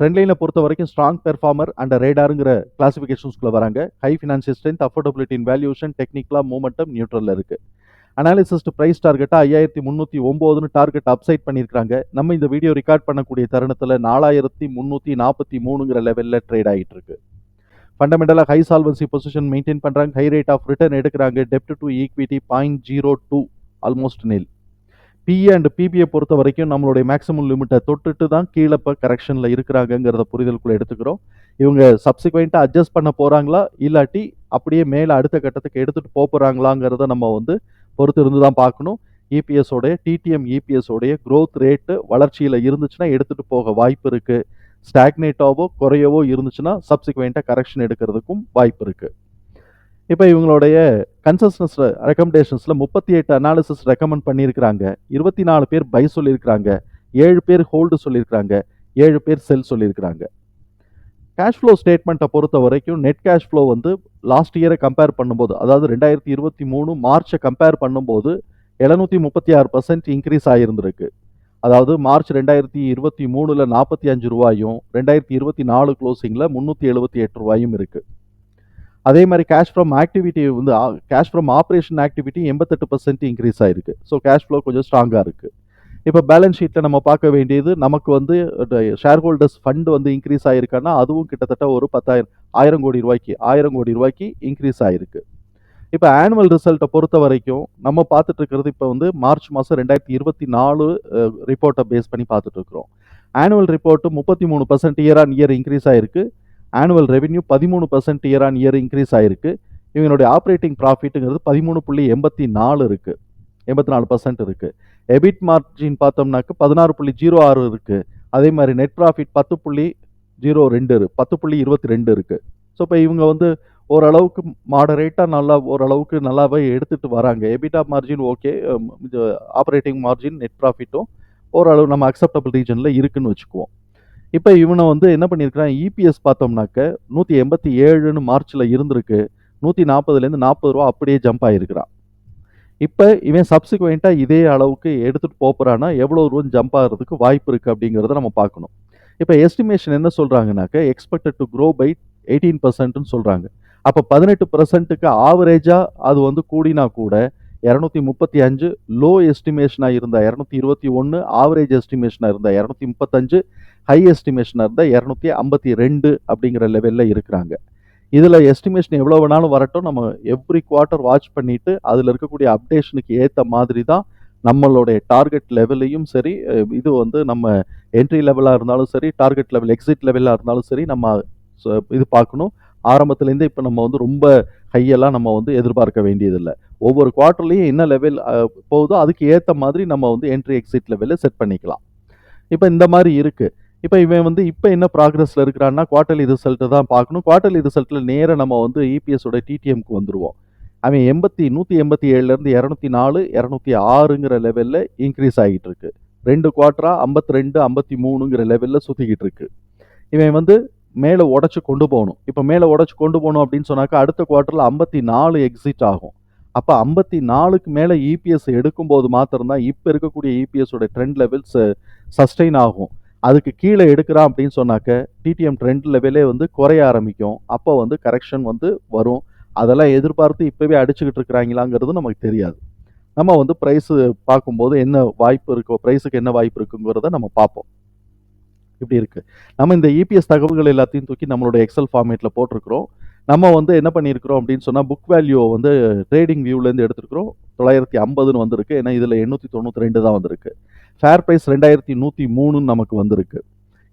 Trend லைனை பொறுத்த வரைக்கும் ஸ்ட்ராங் பெர்ஃபார்மர் அண்ட் ரேடாருங்கிற கிளாசிஃபிகேஷன்ஸ்குள்ளே வராங்க. ஹை ஃபினான்ஷியல் ஸ்ட்ரென்த் அஃபோர்டபிலிட்டின் வேல்யூஷன் டெக்னிக்கலாக மூமெண்டம் நியூட்ரலில் இருக்குது அனாலிசிஸ்ட் ப்ரைஸ் டார்கெட்டாக ஐயாயிரத்தி முந்நூற்றி ஒம்போதுன்னு டார்கெட் அப்சைட் பண்ணியிருக்காங்க நம்ம இந்த வீடியோ ரெக்கார்ட் பண்ணக்கூடிய தருணத்தில் நாலாயிரத்தி முந்நூற்றி நாற்பத்தி மூணுங்கிற லெவலில் ட்ரேட் ஆகிட்டு இருக்கு ஃபண்டமெண்டலாக ஹை சால்வன்சி பொசிஷன் மெயின்டைன் பண்ணுறாங்க ஹை ரேட் ஆஃப் ரிட்டர்ன் எடுக்கிறாங்க. டெப்ட் to equity point zero two almost nil PE and பிபியை பொறுத்த வரைக்கும் நம்மளுடைய மேக்ஸிமம் லிமிட்டை தொட்டுட்டு தான் கீழே இப்போ கரெக்ஷனில் இருக்கிறாங்கங்கிறத புரிதலுக்குள்ளே எடுத்துக்கிறோம். இவங்க சப்சிக்வெண்ட்டாக அட்ஜஸ்ட் பண்ண போகிறாங்களா இல்லாட்டி அப்படியே மேலே அடுத்த கட்டத்துக்கு எடுத்துகிட்டு போக போகிறாங்களாங்கிறத நம்ம வந்து பொறுத்து இருந்து தான் பார்க்கணும். இபிஎஸோடைய டிடிஎம் இபிஎஸோடைய க்ரோத் ரேட்டு வளர்ச்சியில் இருந்துச்சுன்னா எடுத்துகிட்டு போக வாய்ப்பு இருக்குது ஸ்டாக்னேட்டாவோ குறையவோ இருந்துச்சுன்னா சப்சிக்வெண்ட்டாக கரெக்ஷன் எடுக்கிறதுக்கும் வாய்ப்பு இருக்குது இப்போ இவங்களுடைய கன்சஸ்னஸ் ரெக்கமெண்டேஷன்ஸில் முப்பத்தி எட்டு அனாலிசிஸ் ரெக்கமெண்ட் பண்ணியிருக்கிறாங்க. இருபத்தி நாலு பேர் பை சொல்லியிருக்கிறாங்க. ஏழு பேர் ஹோல்டு சொல்லியிருக்கிறாங்க. ஏழு பேர் செல் சொல்லியிருக்கிறாங்க. கேஷ் ஃப்ளோ ஸ்டேட்மெண்ட்டை பொறுத்த வரைக்கும் நெட் கேஷ் ஃப்ளோ வந்து லாஸ்ட் இயரை கம்பேர் பண்ணும்போது அதாவது ரெண்டாயிரத்தி இருபத்தி மூணு மார்ச்சை கம்பேர் பண்ணும்போது எழுநூற்றி முப்பத்தி ஆறு பர்சன்ட் இன்க்ரீஸ் ஆகியிருந்திருக்கு அதாவது மார்ச் ரெண்டாயிரத்தி இருபத்தி மூணில் நாற்பத்தி அஞ்சு ரூபாயும் ரெண்டாயிரத்தி இருபத்தி நாலு க்ளோசிங்கில் முந்நூற்றி எழுபத்தி எட்டு ரூபாயும் இருக்குது அதே மாதிரி கேஷ் ஃப்ரம் ஆக்டிவிட்டி வந்து கேஷ் ஃப்ரம் ஆப்ரேஷன் ஆக்டிவிட்டி எண்பத்தெட்டு பர்சன்ட் இன்க்ரீஸ் ஆயிருக்கு. ஸோ கேஷ் ஃப்ளோ கொஞ்சம் ஸ்ட்ராங்காக இருக்குது இப்போ பேலன்ஸ் ஷீட்டில் நம்ம பார்க்க வேண்டியது நமக்கு வந்து ஷேர் ஹோல்டர்ஸ் ஃபண்ட் வந்து இன்க்ரீஸ் ஆகிருக்கான்னா அதுவும் கிட்டத்தட்ட ஒரு பத்தாயிரம் ஆயிரம் கோடி ரூபாய்க்கு ஆயிரம் கோடி ரூபாய்க்கு இன்க்ரீஸ் ஆகிருக்கு இப்போ ஆனுவல் ரிசல்ட்டை பொறுத்த வரைக்கும் நம்ம பார்த்துட்டு இருக்கிறது இப்போ வந்து மார்ச் மாதம் ரெண்டாயிரத்தி இருபத்தி நாலு ரிப்போர்ட்டை பேஸ் பண்ணி பார்த்துட்டு இருக்கிறோம். ஆனுவல் ரிப்போர்ட்டு முப்பத்தி மூணு percent year on year increase ஆகிருக்கு ஆனுவல் ரெவென்யூ பதிமூணு percent year on year increase ஆயிருக்கு. இவங்களுடைய ஆப்ரேட்டிங் ப்ராஃபிட்டுங்கிறது பதிமூணு புள்ளி எண்பத்தி நாலு இருக்குது எண்பத்தி நாலு பர்சன்ட் இருக்குது எபிட் மார்ஜின் பார்த்தோம்னாக்க பதினாறு புள்ளி ஜீரோ ஆறு இருக்குது அதே மாதிரி நெட் ப்ராஃபிட் பத்து புள்ளி ஜீரோ ரெண்டு இருக்கு. பத்து புள்ளி இருபத்தி ரெண்டு இருக்குது ஸோ இப்போ இவங்க வந்து ஓரளவுக்கு மாடரேட்டாக நல்லா ஓரளவுக்கு நல்லாவே எடுத்துகிட்டு வராங்க. எபிட்டா மார்ஜின் ஓகே இது ஆப்ரேட்டிங் மார்ஜின் நெட் ப்ராஃபிட்டும் ஓரளவு நம்ம அக்செப்டபிள் ரீஜனில் இருக்குன்னு வச்சுக்குவோம். இப்போ இவனை வந்து என்ன பண்ணியிருக்கிறான்? இபிஎஸ் பார்த்தோம்னாக்க நூற்றி எண்பத்தி ஏழுன்னு மார்ச்சில் இருந்திருக்கு. நூற்றி நாற்பதுலேருந்து நாற்பது ரூபா அப்படியே ஜம்ப் ஆகிருக்கிறான் இப்போ இவன் சப்சிக்வெண்ட்டாக இதே அளவுக்கு எடுத்துகிட்டு போகிறான்னா எவ்வளோ ரூபா ஜம்ப் ஆகிறதுக்கு வாய்ப்பு இருக்குது அப்படிங்கிறத நம்ம பார்க்கணும். இப்போ எஸ்டிமேஷன் என்ன சொல்கிறாங்கனாக்க expected to grow by eighteen பர்சன்ட்னு சொல்கிறாங்க அப்போ பதினெட்டு பர்சன்ட்டுக்கு ஆவரேஜாக அது வந்து கூடினா கூட இரநூத்தி முப்பத்தி அஞ்சு லோ எஸ்டிமேஷனாக இருந்தால் இரநூத்தி இருபத்தி ஒன்று ஆவரேஜ் எஸ்டிமேஷனாக இருந்தால் இரநூத்தி முப்பத்தஞ்சு ஹை எஸ்டிமேஷனாக இருந்தால் இரநூத்தி ஐம்பத்தி ரெண்டு அப்படிங்கிற லெவலில் இருக்கிறாங்க. இதில் எஸ்டிமேஷன் எவ்வளோ வேணாலும் வரட்டும். நம்ம எவ்ரி குவார்ட்டர் வாட்ச் பண்ணிவிட்டு அதில் இருக்கக்கூடிய அப்டேஷனுக்கு ஏற்ற மாதிரி தான் நம்மளுடைய டார்கெட் லெவலையும் சரி இது வந்து நம்ம என்ட்ரி லெவலாக இருந்தாலும் சரி டார்கெட் லெவல் எக்ஸிட் லெவலாக இருந்தாலும் சரி நம்ம இது பார்க்கணும். ஆரம்பத்துலேருந்து இப்போ நம்ம வந்து ரொம்ப ஹையெல்லாம் நம்ம வந்து எதிர்பார்க்க வேண்டியதில்லை. ஒவ்வொரு குவார்ட்டர்லேயும் என்ன லெவல் போகுதோ அதுக்கு ஏற்ற மாதிரி நம்ம வந்து என்ட்ரி எக்ஸிட் லெவலில் செட் பண்ணிக்கலாம். இப்போ இந்த மாதிரி இருக்குது இப்போ இவன் வந்து இப்போ என்ன ப்ராக்ரஸில் இருக்கிறான்னா குவார்ட்டர்லி ரிசல்ட்டு தான் பார்க்கணும். குவார்ட்டர்லி ரிசல்ட்டில் நேராக நம்ம வந்து இபிஎஸோட டிடிஎம்க்கு வந்துடுவோம் அவன் எண்பத்தி நூற்றி எண்பத்தி ஏழுலேருந்து இரநூத்தி நாலு இரநூத்தி ஆறுங்கிற லெவலில் இன்க்ரீஸ் ஆகிட்டு இருக்கு. ரெண்டு குவார்ட்டராக ஐம்பத்தி ரெண்டு ஐம்பத்தி மூணுங்கிற லெவலில் சுற்றிக்கிட்டு இருக்கு. இவன் வந்து மேலே உடச்சி கொண்டு போகணும். இப்போ மேலே உடச்சி கொண்டு போகணும் அப்படின்னு சொன்னாக்கா அடுத்த குவார்ட்டரில் ஐம்பத்தி நாலு எக்ஸிட் ஆகும். அப்போ ஐம்பத்தி நாலுக்கு மேலே இபிஎஸ் எடுக்கும்போது மாத்திரம்தான் இப்போ இருக்கக்கூடிய இபிஎஸோட ட்ரெண்ட் லெவல்ஸ் சஸ்டெயின் ஆகும். அதுக்கு கீழே எடுக்கிறான் அப்படின்னு சொன்னாக்க டிடிஎம் ட்ரெண்ட் லெவலே வந்து குறைய ஆரம்பிக்கும். அப்போ வந்து கரெக்ஷன் வந்து வரும். அதெல்லாம் எதிர்பார்த்து இப்போவே அடிச்சுக்கிட்டு இருக்கிறாங்களாங்கிறது நமக்கு தெரியாது. நம்ம வந்து ப்ரைஸு பார்க்கும்போது என்ன வாய்ப்பு இருக்கோ ப்ரைஸுக்கு என்ன வாய்ப்பு இருக்குங்கிறத நம்ம பார்ப்போம். இப்படி இருக்குது நம்ம இந்த இபிஎஸ் தகவல்கள் எல்லாத்தையும் தூக்கி நம்மளோட எக்ஸல் ஃபார்மேட்டில் போட்டிருக்கிறோம். நம்ம வந்து என்ன பண்ணியிருக்கிறோம் அப்படின்னு சொன்னால் புக் வேல்யூ வந்து ட்ரேடிங் வியூலேருந்து எடுத்துருக்கிறோம். தொள்ளாயிரத்தி ஐம்பதுன்னு வந்திருக்கு. ஏன்னா இதில் எண்ணூற்றி தொண்ணூற்றி ரெண்டு தான் வந்திருக்கு. ஃபேர் ப்ரைஸ் ரெண்டாயிரத்தி நூற்றி மூணுன்னு நமக்கு வந்திருக்கு.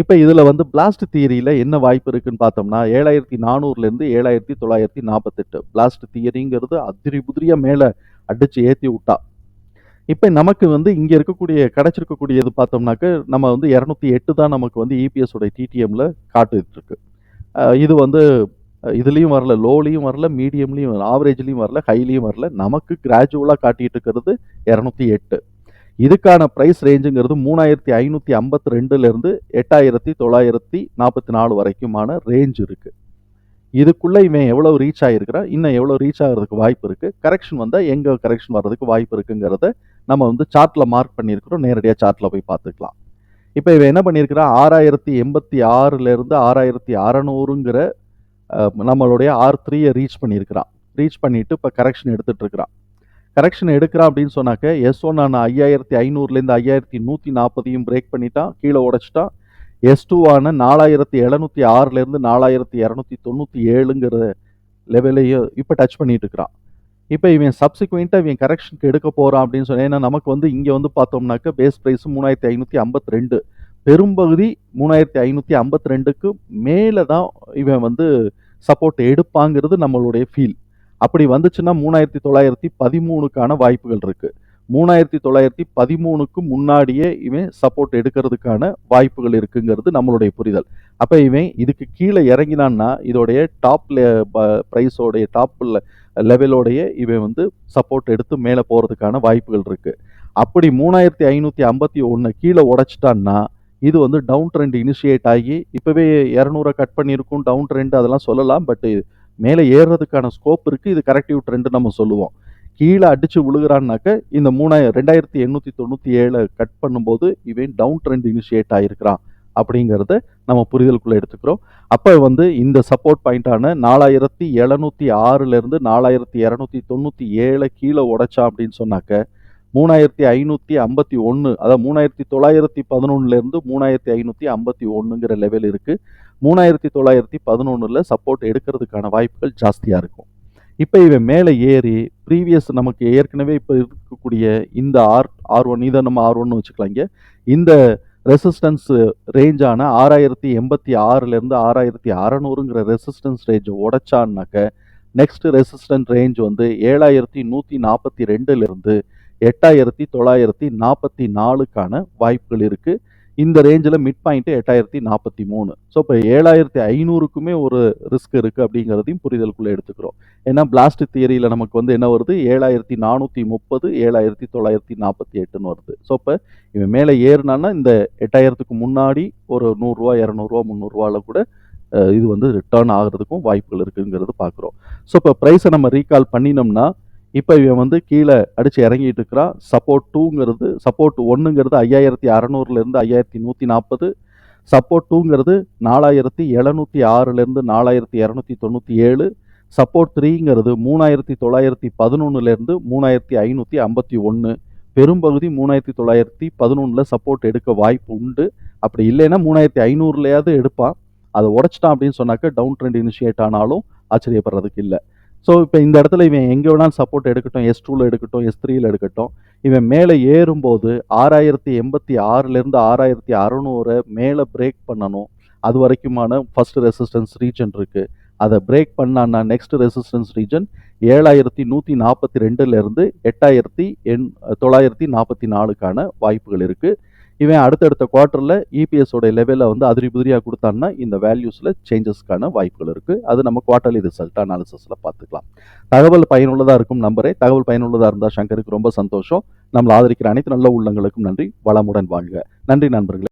இப்போ இதில் வந்து பிளாஸ்ட் தியரியில் என்ன வாய்ப்பு இருக்குன்னு பார்த்தோம்னா ஏழாயிரத்தி நானூறுலேருந்து ஏழாயிரத்தி தொள்ளாயிரத்தி நாற்பத்தெட்டு பிளாஸ்ட் தியரிங்கிறது அதிரி புதிரியாக மேலே அடித்து ஏற்றி விட்டா. இப்போ நமக்கு வந்து இங்கே இருக்கக்கூடிய கிடச்சிருக்கக்கூடியது பார்த்தோம்னாக்க நம்ம வந்து இரநூத்தி எட்டு தான் நமக்கு வந்து இபிஎஸோட டிடிஎம்மில் காட்டுருக்கு இது வந்து இதுலேயும் வரல லோலையும் வரல மீடியம்லேயும் வரல ஆவரேஜ்லேயும் வரல ஹைலையும் வரல. நமக்கு கிராஜுவலாக காட்டிகிட்டு இருக்கிறது இரநூத்தி எட்டு. இதுக்கான ப்ரைஸ் ரேஞ்சுங்கிறது மூணாயிரத்தி ஐநூற்றி ஐம்பத்தி ரெண்டுலேருந்து எட்டாயிரத்தி தொள்ளாயிரத்தி நாற்பத்தி நாலு வரைக்குமான ரேஞ்ச் இருக்குது இதுக்குள்ளே இவன் எவ்வளோ ரீச் ஆகிருக்கிறான் இன்னும் எவ்வளோ ரீச் ஆகிறதுக்கு வாய்ப்பு இருக்குது கரெக்ஷன் வந்தால் எங்கே கரெக்ஷன் வர்றதுக்கு வாய்ப்பு இருக்குங்கிறத நம்ம வந்து சார்ட்டில் மார்க் பண்ணியிருக்கிறோம். நேரடியாக சார்ட்டில் போய் பார்த்துக்கலாம். இப்போ இவன் என்ன பண்ணியிருக்கிறான் ஆறாயிரத்தி எண்பத்தி ஆறுலேருந்து ஆறாயிரத்தி அறநூறுங்கிற நம்மளுடைய ஆர் த்ரீயை ரீச் பண்ணியிருக்கிறான். ரீச் பண்ணிவிட்டு இப்போ கரெக்ஷன் எடுத்துகிட்ருக்கிறான் கரெக்ஷன் எடுக்கிறான் அப்படின்னு சொன்னாக்க எஸ் ஒன் ஆன ஐயாயிரத்தி ஐநூறுலேருந்து ஐயாயிரத்தி நூற்றி நாற்பதையும் பிரேக் பண்ணிட்டான். கீழே உடச்சிட்டான். எஸ் டூ ஆன நாலாயிரத்தி எழுநூற்றி ஆறுலேருந்து நாலாயிரத்தி இரநூத்தி தொண்ணூற்றி ஏழுங்கிற லெவலையும் இப்போ டச் பண்ணிட்டு இருக்கிறான். இப்போ இவன் சப்சிக்வெண்ட்டாக இவன் கரெக்ஷனுக்கு எடுக்க போகிறான் அப்படின்னு சொன்னா ஏன்னா நமக்கு வந்து இங்கே வந்து பார்த்தோம்னாக்க பேஸ் ப்ரைஸ் மூணாயிரத்தி ஐநூற்றி ஐம்பத்தி ரெண்டு. பெரும்பகுதி மூணாயிரத்தி ஐநூற்றி ஐம்பத்தி ரெண்டுக்கு மேலே தான் இவன் வந்து சப்போர்ட் எடுப்பாங்கிறது நம்மளுடைய ஃபீல் அப்படி வந்துச்சுன்னா மூணாயிரத்தி தொள்ளாயிரத்தி பதிமூணுக்கான வாய்ப்புகள் இருக்குது மூணாயிரத்தி தொள்ளாயிரத்தி பதிமூணுக்கு முன்னாடியே இவன் சப்போர்ட் எடுக்கிறதுக்கான வாய்ப்புகள் இருக்குங்கிறது நம்மளுடைய புரிதல். அப்போ இவன் இதுக்கு கீழே இறங்கினான்னா இதோடைய டாப் ப்ரைஸோடைய டாப்பில் லெவலோடைய இவன் வந்து சப்போர்ட் எடுத்து மேலே போகிறதுக்கான வாய்ப்புகள் இருக்குது அப்படி மூணாயிரத்தி ஐநூற்றி ஐம்பத்தி ஒன்று கீழே உடைச்சிட்டான்னா இது வந்து டவுன் ட்ரெண்ட் இனிஷியேட் ஆகி இப்போவே இரநூறை கட் பண்ணியிருக்கும் டவுன் ட்ரெண்ட் அதெல்லாம் சொல்லலாம் பட் மேலே ஏறுறதுக்கான ஸ்கோப் இருக்குது இது கரெக்டிவ் ட்ரெண்ட் நம்ம சொல்லுவோம். கீழே அடித்து விழுகிறான்னாக்க இந்த மூணாயிரம் ரெண்டாயிரத்தி எண்ணூற்றி தொண்ணூற்றி ஏழை கட் பண்ணும்போது இவன் டவுன் ட்ரெண்ட் இனிஷியேட் ஆகிருக்கிறான் அப்படிங்கிறத நம்ம புரிதலுக்குள்ளே எடுத்துக்கிறோம். அப்போ வந்து இந்த சப்போர்ட் பாயிண்டான நாலாயிரத்தி எழுநூற்றி ஆறுலேருந்து நாலாயிரத்தி இரநூத்தி தொண்ணூற்றி ஏழை கீழே உடைச்சான் அப்படின்னு சொன்னாக்க மூணாயிரத்தி ஐநூற்றி ஐம்பத்தி ஒன்று அதாவது மூணாயிரத்தி தொள்ளாயிரத்தி பதினொன்றுலேருந்து மூணாயிரத்தி ஐநூற்றி ஐம்பத்தி ஒன்றுங்கிற லெவல் இருக்குது மூணாயிரத்தி தொள்ளாயிரத்தி பதினொன்றில் சப்போர்ட் எடுக்கிறதுக்கான வாய்ப்புகள் ஜாஸ்தியாக இருக்கும். இப்போ இவன் மேலே ஏறி ப்ரீவியஸ் நமக்கு ஏற்கனவே இப்போ இருக்கக்கூடிய இந்த ஆர் ஆர் ஒன் இதை நம்ம ஆர் ஒன்னு வச்சுக்கலாங்க. இந்த ரெசிஸ்டன்ஸ் ரேஞ்சான ஆறாயிரத்தி எண்பத்தி ஆறுலேருந்து ஆறாயிரத்தி அறநூறுங்கிற ரெசிஸ்டன்ஸ் ரேஞ்சை உடைச்சான்னாக்க நெக்ஸ்ட் ரெசிஸ்டன்ட் ரேஞ்ச் வந்து ஏழாயிரத்தி நூற்றி நாற்பத்தி ரெண்டுலேருந்து எட்டாயிரத்தி தொள்ளாயிரத்தி நாற்பத்தி நாலுக்கான வாய்ப்புகள் இருக்குது இந்த ரேஞ்சில் மிட் பாயிண்ட்டு எட்டாயிரத்தி நாற்பத்தி மூணு. ஸோ இப்போ ஏழாயிரத்தி ஐநூறுக்குமே ஒரு ரிஸ்க் இருக்குது அப்படிங்கிறதையும் புரிதலுக்குள்ளே எடுத்துக்கிறோம். ஏன்னா பிளாஸ்ட் தியரியில் நமக்கு வந்து என்ன வருது? ஏழாயிரத்தி நானூற்றி முப்பது ஏழாயிரத்தி தொள்ளாயிரத்தி நாற்பத்தி எட்டுன்னு வருது. ஸோ இப்போ இவன் மேலே ஏறினான்னா இந்த எட்டாயிரத்துக்கு முன்னாடி ஒரு நூறுரூவா இரநூறுவா முந்நூறுரூவாவில் கூட இது வந்து ரிட்டர்ன் ஆகிறதுக்கும் வாய்ப்புகள் இருக்குங்கிறது பார்க்குறோம் ஸோ இப்போ ப்ரைஸை நம்ம ரீகால் பண்ணினோம்னா இப்போ இவன் வந்து கீழே அடித்து இறங்கிட்டு இருக்கிறான் சப்போர்ட் டூங்கிறது சப்போர்ட் ஒன்றுங்கிறது ஐயாயிரத்தி அறநூறுலேருந்து ஐயாயிரத்தி நூற்றி நாற்பது சப்போர்ட் டூங்கிறது நாலாயிரத்தி எழுநூற்றி ஆறுலேருந்து நாலாயிரத்தி இரநூத்தி தொண்ணூற்றி ஏழு. சப்போர்ட் த்ரீங்கிறது மூணாயிரத்தி தொள்ளாயிரத்தி பதினொன்றுலேருந்து மூணாயிரத்தி ஐநூற்றி ஐம்பத்தி ஒன்று பெரும்பகுதி மூணாயிரத்தி தொள்ளாயிரத்தி பதினொன்றில் சப்போர்ட் எடுக்க வாய்ப்பு உண்டு. அப்படி இல்லைன்னா மூணாயிரத்தி ஐநூறுலையாவது எடுப்பான். அதை உடைச்சிட்டான் அப்படின்னு சொன்னாக்க டவுன் ட்ரெண்ட் இனிஷியேட் ஆனாலும் ஆச்சரியப்படுறதுக்கு இல்லை. ஸோ இப்போ இந்த இடத்துல இவன் எங்கே வேணாலும் சப்போர்ட் எடுக்கட்டும் எஸ் டூவில் எடுக்கட்டும் எஸ் த்ரீயில் எடுக்கட்டும். இவன் மேலே ஏறும்போது ஆறாயிரத்தி எண்பத்தி ஆறுலேருந்து ஆறாயிரத்தி அறநூறை மேலே பிரேக் பண்ணணும். அது வரைக்குமான ஃபர்ஸ்ட் ரெசிஸ்டன்ஸ் ரீஜன் இருக்குது அதை பிரேக் பண்ணான்னா நெக்ஸ்ட் ரெசிஸ்டன்ஸ் ரீஜன் ஏழாயிரத்தி நூற்றி நாற்பத்தி ரெண்டுலேருந்து எட்டாயிரத்தி எண் தொள்ளாயிரத்தி நாற்பத்தி நாலுக்கான வாய்ப்புகள் இருக்குது இவன் அடுத்தடுத்த குவார்ட்டரில் இபிஎஸோட லெவலில் வந்து அதிரி புதிரியாக கொடுத்தான்னா இந்த வேல்யூஸில் சேஞ்சஸ்க்கான வாய்ப்புகள் இருக்குது அது நம்ம குவார்ட்டர்லி ரிசல்ட் அனாலிசிஸில் பார்த்துக்கலாம். தகவல் பயனுள்ளதாக இருக்கும் நம்பரே. தகவல் பயனுள்ளதாக இருந்தால் சங்கருக்கு ரொம்ப சந்தோஷம். நம்மளை ஆதரிக்கிற அனைத்து நல்ல உள்ளங்களுக்கும் நன்றி. வளமுடன் வாழ்க. நன்றி நண்பர்களே.